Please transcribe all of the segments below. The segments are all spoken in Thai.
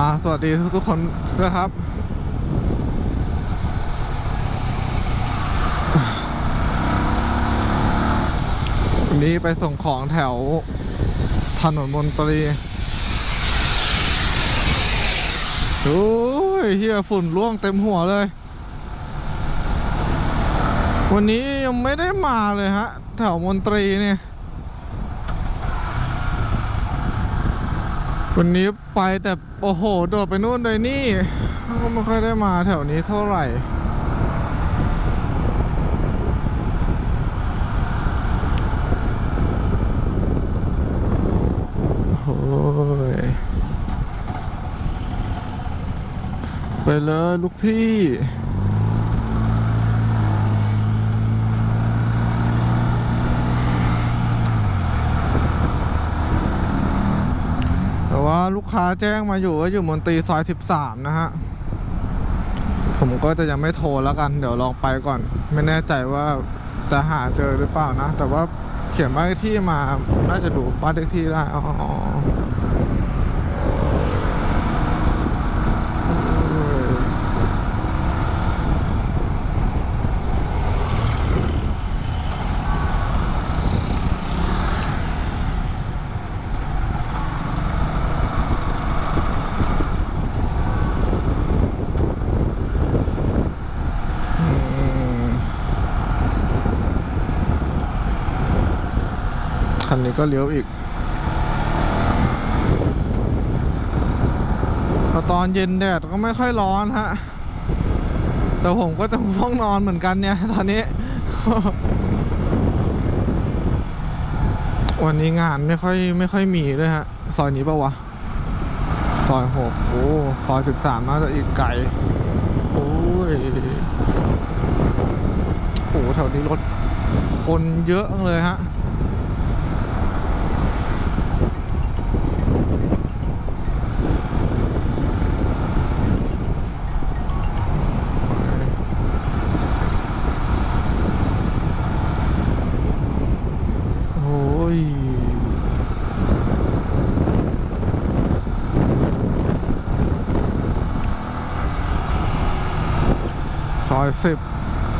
อ่าสวัสดีทุกๆคนด้วยครับ วันนี้ไปส่งของแถวถนนมนตรีโอ้ยเฮียฝุ่นร่วงเต็มหัวเลย วันนี้ยังไม่ได้มาเลยฮะ แถวมนตรีเนี่ย วันนี้ไปแต่โอ้โห โดดไปนู่นเลยนี่ก็ไม่ค่อยได้มาแถวนี้เท่าไหร่ไปเลยลูกพี่ แต่ว่าลูก ค้าแจ้งมาอยู่ว่าอยู่มนตรีซอย 13 นะฮะ ผมก็จะยังไม่โทรแล้วกัน เดี๋ยวลองไปก่อน ไม่แน่ใจว่าจะหาเจอหรือเปล่านะ แต่ว่าเขียนบ้านเลขที่มา น่าจะดูบ้านเลขที่ได้ อ๋อเอออืม คันนี้ก็เลี้ยวอีก พอตอนเย็นแดดก็ไม่ค่อยร้อนฮะ แต่ผมก็จะง่วงนอนเหมือนกันเนี่ย ตอนนี้ วันนี้งานไม่ค่อยไม่ค่อยมีด้วยฮะ ซอยนี้ปะวะ ซอยหกโอ้ซอยสิบสามน่าจะอีกไกล โอ้ยโอ้แถวนี้รถคนเยอะเลยฮะ โอ้ย ซอยสิบ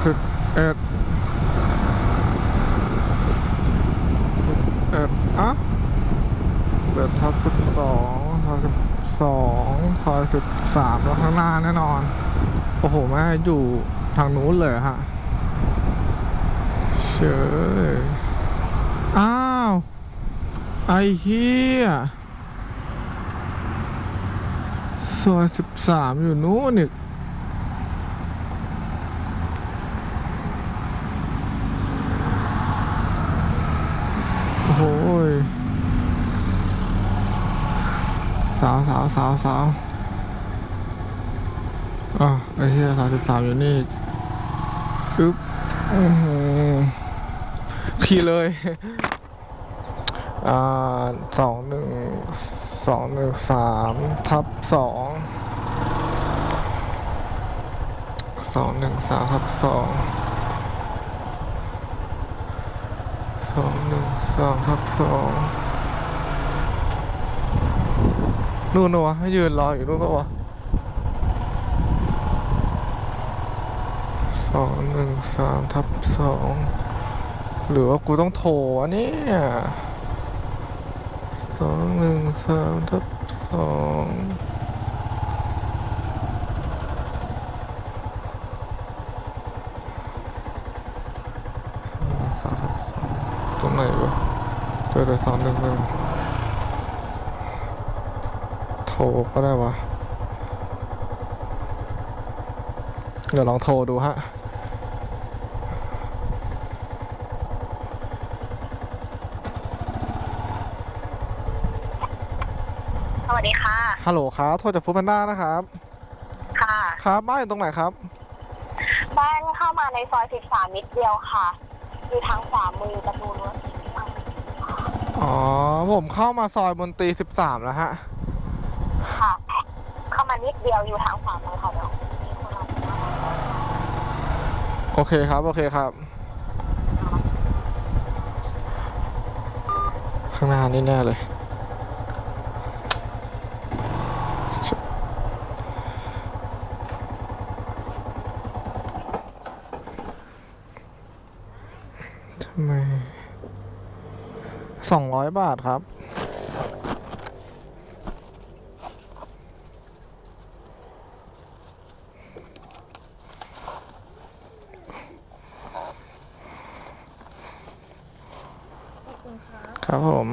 สิบเอ็ดสิบเอ็ดอะสิบเอ็ดทับสิบสองซอยสิบสองซอยสิบสามแล้วข้างหน้าแน่นอน โอ้โห แม่อยู่ทางนู้นเลยฮะเชยอ้าว ไอ้เฮียซอยสิบสามอยู่นู้นอีก โอ้โหย สาวสาวสาวสาวอะไอ้เหี้ยสาวสิบสามอยู่นี่อึ๊บขี่เลย อ่าสองหนึ่งสองหนึ่งสามทับสองสองหนึ่งสามทับสองสองหนึ่งสองทับสอง นู่นนะวะให้ยืนรออยู่นู่นก็วะสองหนึ่งสามทับสองหรือว่ากูต้องโทรวะเนี่ยสองหนึ่งสามทับสองสามทับสองตรงไหนวะเจอแต่สองหนึ่งหนึ่ง ก็ได้วะ เดี๋ยวลองโทรดูฮะสวัสดีค่ะ ฮัลโหลครับ โทรจากฟู้ดแพนด้านะครับ ค่ะ ครับบ้านอยู่ตรงไหนครับ บ้านเข้ามาในซอย 13 นิดเดียวค่ะ อยู่ทางขวามือประตูรั้วสีเหลืองอ๋อ ผมเข้ามาซอยบนตรีสิบสามแล้วฮะ ค่ะ เข้ามานิดเดียวอยู่ทางขวามือค่ะเดี๋ยวโอเคครับ โอเคครับ ข้างหน้านี่แน่เลย ทำไมสองร้อยบาทครับ ครับผม